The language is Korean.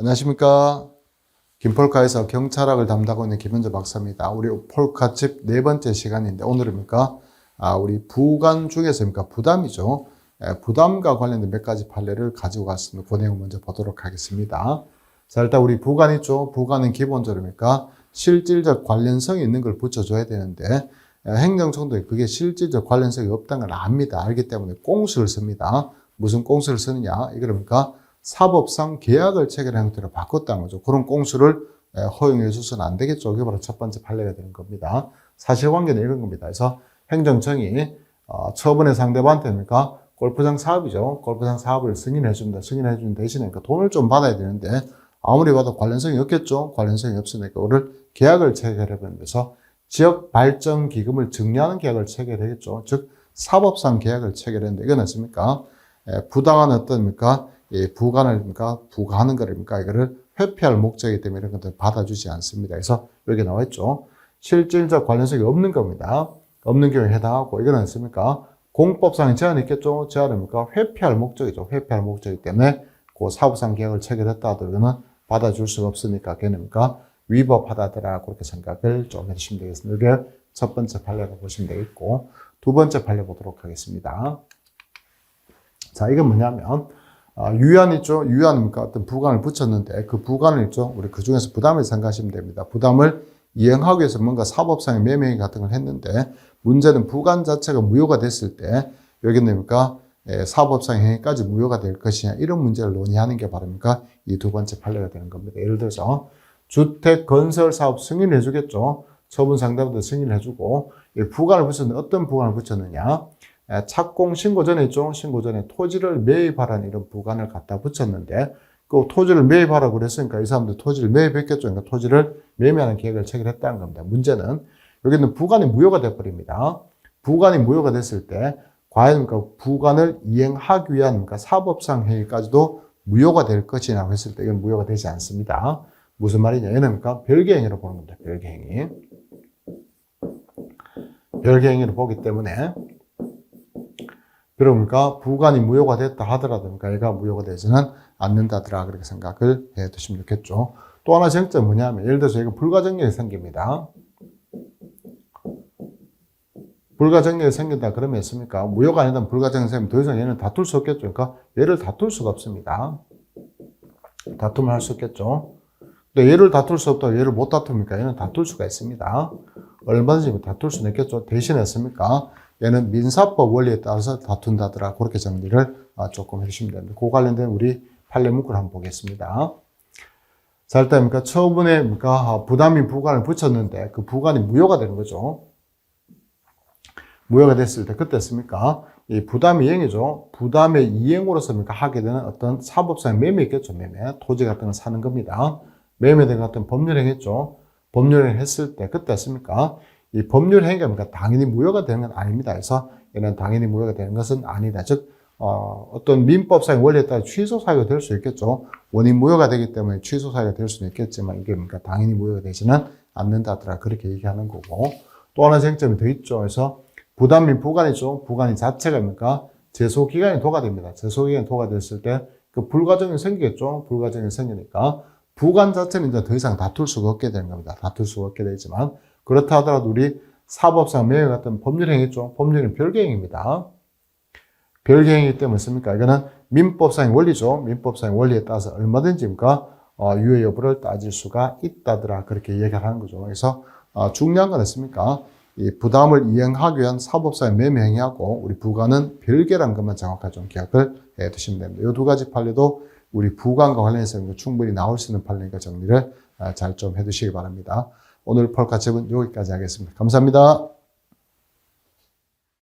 안녕하십니까. 김폴카에서 경찰학을 담당하고 있는 김현재 박사입니다. 우리 폴카집 네 번째 시간인데 오늘입니까? 아, 우리 부관 중에서입니까? 부담이죠. 예, 부담과 관련된 몇 가지 판례를 가지고 갔습니다. 그 내용 먼저 보도록 하겠습니다. 자, 일단 우리 부관 있죠. 부관은 기본적으로 니까 실질적 관련성이 있는 걸 붙여줘야 되는데 예, 행정청도에 그게 실질적 관련성이 없다는 걸 압니다. 알기 때문에 꽁수를 씁니다. 무슨 꽁수를 쓰느냐? 이거니까 사법상 계약을 체결한 형태로 바꿨다는 거죠. 그런 꽁수를 예, 허용해 줘서는 안 되겠죠. 그게 바로 첫 번째 판례가 되는 겁니다. 사실관계는 이런 겁니다. 그래서 행정청이 어, 처분의 상대방한테 니까 골프장 사업이죠. 골프장 사업을 승인해 줍니다. 승인해 주는 대신에 돈을 좀 받아야 되는데 아무리 봐도 관련성이 없겠죠. 관련성이 없으니까 그거를 계약을 체결해 버리면서 지역 발전 기금을 증여하는 계약을 체결하겠죠. 즉 사법상 계약을 체결했는데 이건 어습니까? 예, 부당한 어떤입니까? 예, 부관을입니까? 부과하는 거입니까? 이거를 회피할 목적이기 때문에 이런 것들 받아주지 않습니다. 그래서 여기 나와 있죠. 실질적 관련성이 없는 겁니다. 없는 경우에 해당하고 이건 어습니까? 공법상의 제한이 있겠죠. 제한입니까? 회피할 목적이죠. 회피할 목적이기 때문에 그 사법상 계약을 체결했다 하더라도 이거는 받아줄 수가 없으니까 걔는니까 위법하다더라 그렇게 생각을 좀 해주시면 되겠습니다. 이게 첫 번째 판례로 보시면 되겠고 두 번째 판례 보도록 하겠습니다. 자 이건 뭐냐면 아, 유한 있죠. 유한입니까? 어떤 부관을 붙였는데 그 부관을 있죠. 우리 그 중에서 부담을 생각하시면 됩니다. 부담을 이행하기 위해서 뭔가 사법상의 매매 같은 걸 했는데 문제는 부관 자체가 무효가 됐을 때 여기 뭡니까? 예, 사법상 행위까지 무효가 될 것이냐 이런 문제를 논의하는 게 바랍니까? 이 두 번째 판례가 되는 겁니다. 예를 들어서 주택 건설 사업 승인해 주겠죠. 처분 상대부터 승인해 주고 부관을 붙였는데 어떤 부관을 붙였느냐? 예, 착공 신고 전에 있죠. 신고 전에 토지를 매입하라는 이런 부관을 갖다 붙였는데 그 토지를 매입하라고 그랬으니까 이 사람들 토지를 매입했겠죠. 그러니까 토지를 매매하는 계획을 체결했다는 겁니다. 문제는 여기는 부관이 무효가 돼버립니다. 부관이 무효가 됐을 때 과연 그 부관을 이행하기 위한 그러니까 사법상 행위까지도 무효가 될 것이냐고 했을 때 이건 무효가 되지 않습니다. 무슨 말이냐? 얘는 그러니까 별개 행위로 보는 겁니다. 별개 행위. 별개 행위로 보기 때문에 그러니까 부관이 무효가 됐다 하더라도 그러니까 얘가 무효가 되지는 않는다더라 그렇게 생각을 해 두시면 좋겠죠. 또 하나 쟁점 뭐냐면 예를 들어서 이거 불가정력이 생깁니다. 불가정력이 생긴다 그러면 있습니까? 무효가 아니다 불가정력이 생기면 더 이상 얘는 다툴 수 없겠죠. 그러니까 얘를 다툴 수가 없습니다. 다툼을 할 수 없겠죠. 근데 얘를 다툴 수 없다고 얘를 못 다툽니까? 얘는 다툴 수가 있습니다. 얼마든지 다툴 수는 있겠죠. 대신에 습니까 얘는 민사법 원리에 따라서 다툰다더라. 그렇게 정리를 아, 조금 해주시면 됩니다. 그 관련된 우리 판례 문구를 한번 보겠습니다. 자, 일단, 그러니까 처분에, 그러니까 부담인 부관을 붙였는데 그 부관이 무효가 되는 거죠. 무효가 됐을 때 그때습니까? 이 부담 이행이죠. 부담의 이행으로서 그러니까 하게 되는 어떤 사법상 매매 있겠죠. 매매. 토지 같은 걸 사는 겁니다. 매매된 같은 법률행 했죠. 법률행 했을 때 그때습니까? 이 법률 행위가 그러니까 당연히 무효가 되는 건 아닙니다. 그래서 얘는 당연히 무효가 되는 것은 아니다. 즉, 어, 어떤 민법상의 원리에 따라 취소 사유가 될 수 있겠죠. 원인 무효가 되기 때문에 취소 사유가 될 수는 있겠지만 이게 그러니까 당연히 무효가 되지는 않는다더라. 그렇게 얘기하는 거고. 또 하나 쟁점이 더 있죠. 그래서 부담민 부관이죠. 부관이 자체가 뭡니까? 제소 기간이 도가됩니다. 제소 기간이 도가됐을 때 그 불가정이 생기겠죠. 불가정이 생기니까 부관 자체는 이제 더 이상 다툴 수가 없게 되는 겁니다. 다툴 수가 없게 되지만 그렇다 하더라도 우리 사법상 매우 같은 법률행위 있죠. 법률은 별개행위입니다. 별개행위이기 때문에 씁니까? 이거는 민법상의 원리죠. 민법상의 원리에 따라서 얼마든지니까 어, 유효 여부를 따질 수가 있다더라. 그렇게 얘기를 하는 거죠. 그래서 어, 중요한 건 있습니까? 이 부담을 이행하기 위한 사법상의 매매 행위하고 우리 부관은 별개라는 것만 정확하게 좀 기억을 해 두시면 됩니다. 이 두 가지 판례도 우리 부관과 관련해서 충분히 나올 수 있는 판례니까 정리를 잘 좀 해두시기 바랍니다. 오늘 폴카집은 여기까지 하겠습니다. 감사합니다.